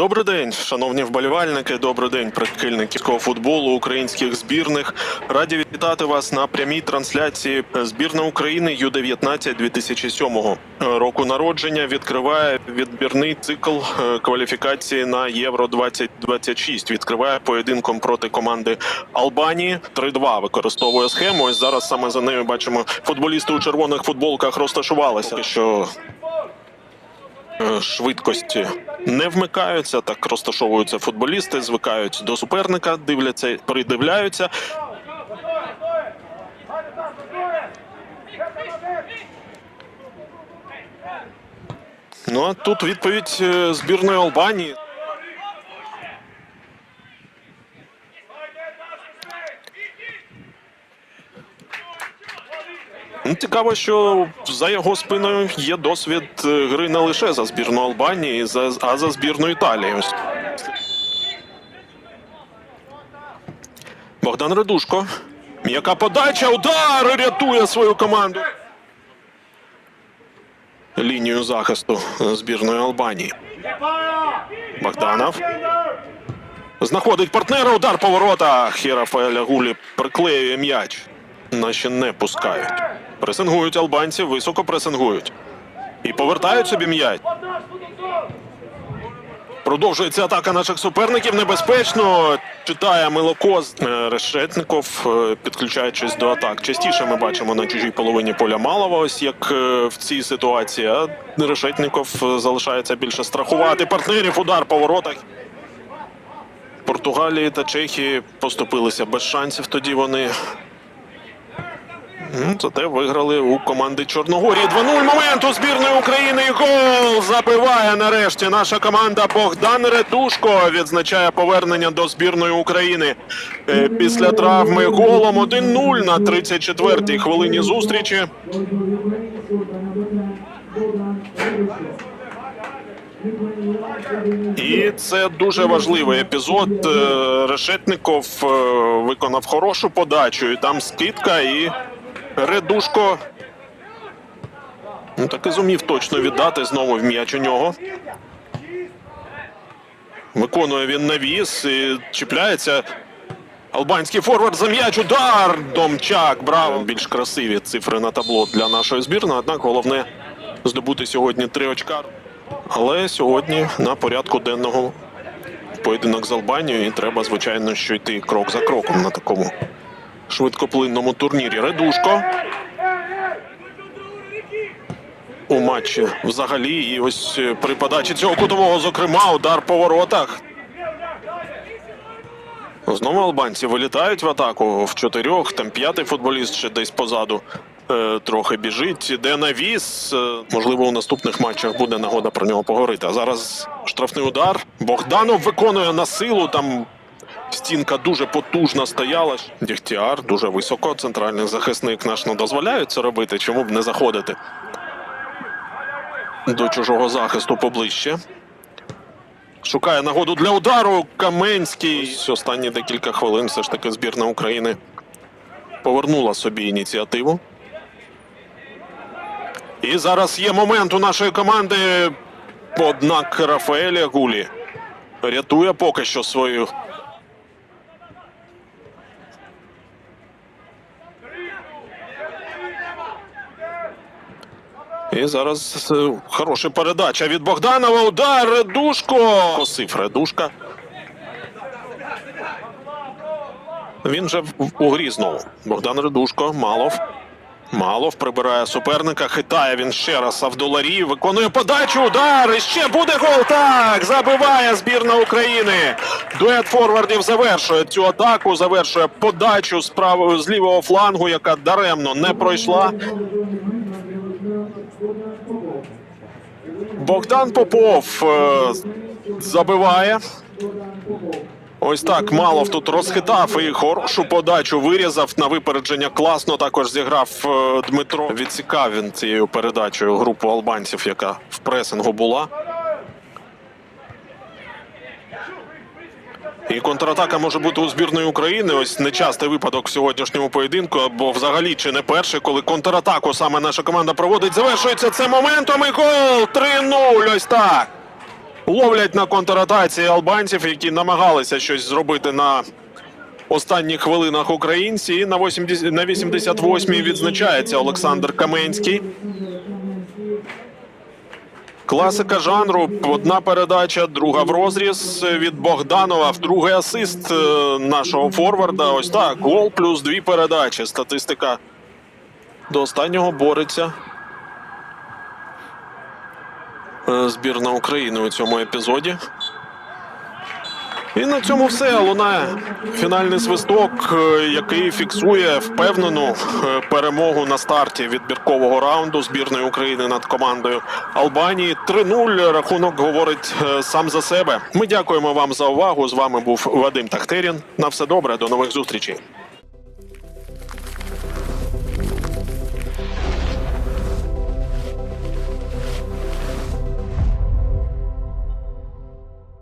Добрий день, шановні вболівальники. Добрий день, прихильники футболу українських збірних. Раді вітати вас на прямій трансляції. Збірна України Ю-19 2007 року народження відкриває відбірний цикл е, кваліфікації на Євро 2026. Відкриває поєдинком проти команди Албанії. 3-2 використовує схему. Ось зараз саме за нею бачимо футболісти у червоних футболках розташувалися. Що швидкості не вмикаються, так розташовуються футболісти, звикають до суперника, дивляться, придивляються. Ну а тут відповідь е, збірної Албанії. Ну, Цікаво, що за його спиною є досвід е, гри не лише за збірну Албанії, а за збірну Італії. Богдан Редушко. М'яка подача, удар рятує свою команду. Лінію захисту збірної Албанії. Богданов. Знаходить партнера, удар по воротах. І Рафаеля Гулі приклеює м'яч. Наші не пускають. Пресингують албанці, високо пресингують. І повертають собі м'яч. Продовжується атака наших суперників. Небезпечно. Читає Милокоз Е, Решетников, е, підключаючись до атак. Частіше ми бачимо на чужій половині поля Малова, ось як е, в цій ситуації. А Решетников залишається більше страхувати партнерів. Удар по воротах. Португалії та Чехії поступилися без шансів. Тоді вони. Зате виграли у команди Чорногорії. 2-0 момент у збірної України. Гол забиває нарешті наша команда Богдан Редушко відзначає повернення до збірної України Е, після травми голом 1-0 на 34-й хвилині зустрічі. І це дуже важливий епізод. Е, Решетников е, виконав хорошу подачу. І там скидка і Редушко. Ну, так і зумів точно віддати знову в м'яч у нього. Виконує він навіс і чіпляється. Албанський форвард за м'яч. Удар! Домчак. Браво! Більш красиві цифри на табло для нашої збірної. Однак головне здобути сьогодні три очка. Але сьогодні на порядку денного поєдинок з Албанією. І треба, звичайно, що йти крок за кроком на такому швидкоплинному турнірі. Редушко. У матчі взагалі. І ось е, при подачі цього кутового, зокрема, удар по воротах. Знову албанці вилітають в атаку в чотирьох. Там п'ятий футболіст ще десь позаду е, трохи біжить. Іде навіс. Е, можливо, у наступних матчах буде нагода про нього поговорити. А зараз штрафний удар. Богданов виконує на силу. Там стінка дуже потужна стояла. Дігтяр дуже високо. Центральний захисник наш не дозволяє це робити. Чому б не заходити до чужого захисту поближче? Шукає нагоду для удару. Каменський. Останні декілька хвилин все ж таки збірна України повернула собі ініціативу. І зараз є момент у нашої команди. Однак Рафаеля Гулі рятує поки що свою. І зараз е, хороша передача від Богданова. Удар Редушко. Косив Редушка. Він же в- у грі знову. Богдан Редушко, Малов. Малов прибирає суперника, хитає він ще раз Авдоларі, виконує подачу, удар, і ще буде гол. Так, забиває збірна України. Дует форвардів завершує цю атаку, завершує подачу з правого з лівого флангу, яка даремно не пройшла. Богдан Попов е, забиває. Ось так Малов тут розхитав і хорошу подачу вирізав на випередження. Класно також зіграв е, Дмитро. Відсікав він цією передачею групу албанців, яка в пресингу була. І контратака може бути у збірної України. Ось нечастий випадок в сьогоднішньому поєдинку, або взагалі чи не перший, коли контратаку саме наша команда проводить. Завершується це моментом і гол 3-0. Ось так. ловлять на контратаці албанців, які намагалися щось зробити на останніх хвилинах українці. І на 80, на 88-й відзначається Олександр Каменський. Класика жанру. Одна передача, друга в розріз від Богданова. Другий асист е, нашого форварда. Ось так. Гол плюс дві передачі. Статистика до останнього бореться. Е, Збірна України у цьому епізоді. І на цьому все лунає фінальний свисток, е, який фіксує впевнену е, перемогу на старті відбіркового раунду збірної України над командою Албанії. 3-0. Рахунок говорить е, сам за себе. Ми дякуємо вам за увагу. З вами був Вадим Тахтерін. На все добре, до нових зустрічей.